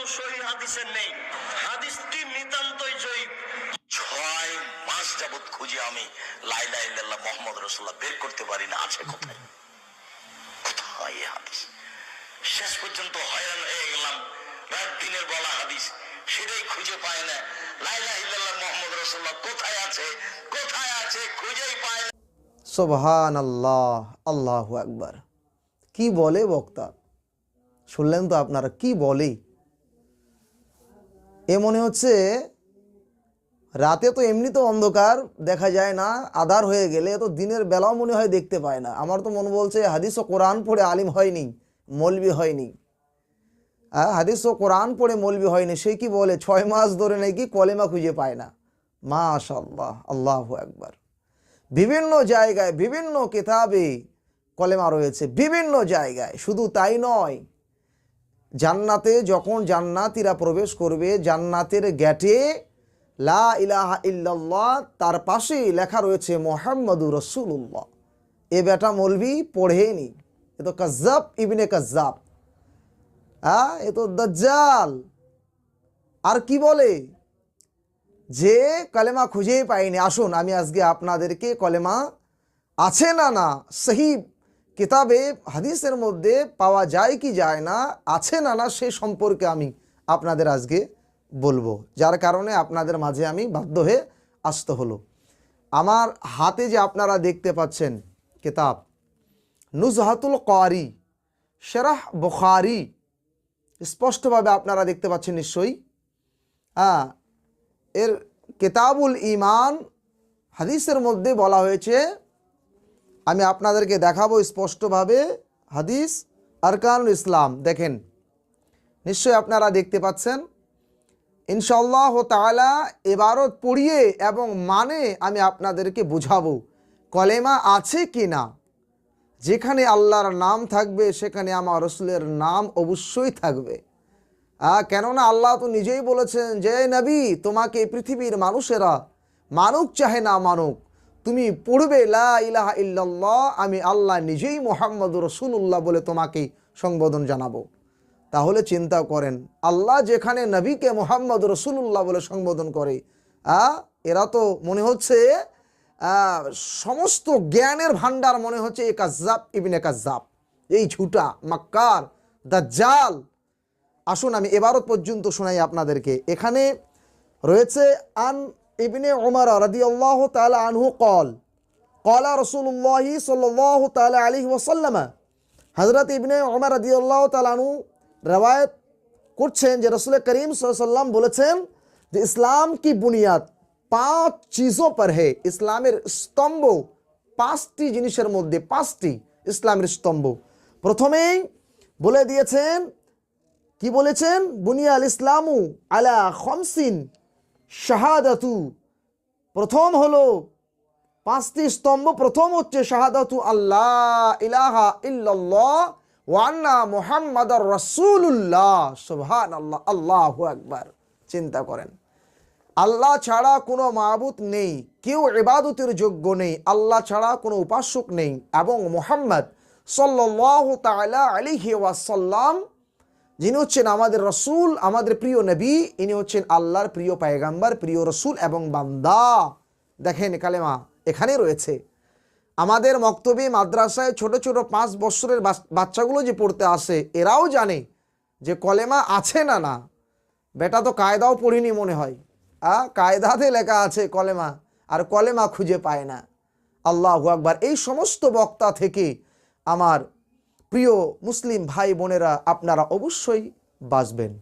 কোনো সহি হাদিসের নেই। হাদিসটি নিতান্তই ছয় মাস যাবত খুঁজে আমি লাইলা ইল্লাল্লাহ মোহাম্মদ রসুল্লাহ বের করতে পারি না আছে কোথায়? কোথায় এই হাদিস? শেষ পর্যন্ত হয়রান হয়ে গেলাম। রাত দিনের বলা হাদিস সেটাই খুঁজে পায় না। লাইলা ইল্লাল্লাহ মোহাম্মদ রসুল্লাহ কোথায় আছে? কোথায় আছে? খুঁজেই পায় না। সোবহান আল্লাহ আল্লাহ একবার কি বলে বক্তা? শুনলেন তো আপনারা কি বলে এ মনে হচ্ছে রাতে তো এমনি তো অন্ধকার, দেখা যায় না, আধার হয়ে গেলে তো দিনের বেলাও মনে হয় দেখতে পায় না। আমার তো মন বলছে হাদিস ও কোরআন পড়ে আলিম হয়নি, মলবি হয়নি। হ্যাঁ হাদিস ও কোরআন পড়ে মলবি হয়নি, সে কি বলে, ছয় মাস ধরে নাকি কলেমা খুঁজে পায় না। মাশাল্লাহ আল্লাহ একবার বিভিন্ন জায়গায়, বিভিন্ন কিতাবে কলেমা রয়েছে, বিভিন্ন জায়গায়। শুধু তাই নয় জান্নাতে যখন জান্নাতিরা প্রবেশ করবে, জান্নাতের গেটে লা ইলাহা ইল্লাল্লাহ, তার পাশেই লেখা রয়েছে মোহাম্মদুর রসুল্লাহ এ বেটা মলবি পড়েনি এ তো কাজ্জাব ইবনে কাজ্জাব। হ্যাঁ এ তো দজ্জাল। আর কি বলে? যে কলেমা খুঁজেই পাইনি। আসুন, আমি আজকে আপনাদেরকে কলেমা আছে না না, সহি কিতাবে, হাদিসের মধ্যে পাওয়া যায় কি যায় না, আছে না না, সে সম্পর্কে আমি আপনাদের আজকে বলব। যার কারণে আপনাদের মাঝে আমি বাধ্য হয়ে আসতে হলো। আমার হাতে যে আপনারা দেখতে পাচ্ছেন কিতাব, নুজহাতুল কারি শেরাহ বুখারি, স্পষ্টভাবে আপনারা দেখতে পাচ্ছেন নিশ্চয়ই। হ্যাঁ এর কেতাবুল ইমান হাদিসের মধ্যে বলা হয়েছে আমি আপনাদেরকে দেখাবো স্পষ্টভাবে হাদিস আরকানুল ইসলাম। দেখেন, নিশ্চয়ই আপনারা দেখতে পাচ্ছেন। ইনশাল্লাহ তাআলা এবারত পড়িয়ে এবং মানে আমি আপনাদেরকে বুঝাবো কলেমা আছে কি না। যেখানে আল্লাহর নাম থাকবে, সেখানে আমার রসুলের নাম অবশ্যই থাকবে। কেননা আল্লাহ তো নিজেই বলেছেন যে নবী, তোমাকে পৃথিবীর মানুষেরা মানুক চাহে না মানুক। তুমি পড়বে লা ইলাহা ইল্লাল্লাহ আমি আল্লাহ নিজেই মোহাম্মদ রসুল্লাহ বলে তোমাকে সংবোধন জানাব। তাহলে চিন্তা করেন আল্লাহ যেখানে নবীকে মোহাম্মদ রসুল্লাহ বলে সম্বোধন করে আহ, এরা তো মনে হচ্ছে সমস্ত জ্ঞানের ভান্ডার মনে হচ্ছে এ কাজ্জাব ইবনে কাজ্জাব। এই ঝুটা মাক্কার দাজ্জাল। আসুন আমি এবারও পর্যন্ত শোনাই আপনাদেরকে। এখানে রয়েছে আন ইবনে ওমর রদি আল্লাহ তালা আনহু কল কলা রসুল্লাহ সাল্লাহ তালা আলি ওসাল্লামা হজরত ইবনে ওমর রদি আল্লাহ তালানু রেওয়ায়ত করছেন যে রসুল করিম সাল্লাম বলেছেন যে ইসলাম কি বুনিয়াদ? পাঁচ চিজও পর হে, ইসলামের স্তম্ভ পাঁচটি জিনিসের মধ্যে পাঁচটি ইসলামের স্তম্ভ। প্রথমেই বলে দিয়েছেন, কি বলেছেন? বুনিয়াল ইসলামু আলা খমসিন শাহাদাতু। প্রথম হলো, পাঁচটি স্তম্ভ। প্রথম হচ্ছে শাহাদাতু আল্লাহ ইলাহা ইল্লাল্লাহ ওয়ান্না মুহাম্মাদ রসুল্লাহ সুবহান আল্লাহ আল্লাহ একবার চিন্তা করেন। আল্লাহ ছাড়া কোনো মাবুত নেই, কেউ ইবাদতের যোগ্য নেই, আল্লাহ ছাড়া কোনো উপাসক নেই এবং মোহাম্মদ সাল্লাহ তালা আলিহি ওয়াসাল্লাম যিনি হচ্ছেন আমাদের রসুল, আমাদের প্রিয় নবী, ইনি হচ্ছেন আল্লাহর প্রিয় পায়গাম্বার, প্রিয় রসুল এবং বান্দা। দেখেন কালেমা এখানে রয়েছে। আমাদের মক্তবে, মাদ্রাসায় ছোট ছোট পাঁচ বছরের বাচ- বাচ্চাগুলো যে পড়তে আসে, এরাও জানে যে কলেমা আছে না না। বেটা তো কায়দাও পড়িনি মনে হয়। আ, কায়দাতে লেখা আছে কলেমা, আর কলেমা খুঁজে পায় না। আল্লাহ আকবার। এই সমস্ত বক্তা থেকে আমার প্রিয় মুসলিম ভাই বোনেরা আপনারা অবশ্যই বাঁচবেন।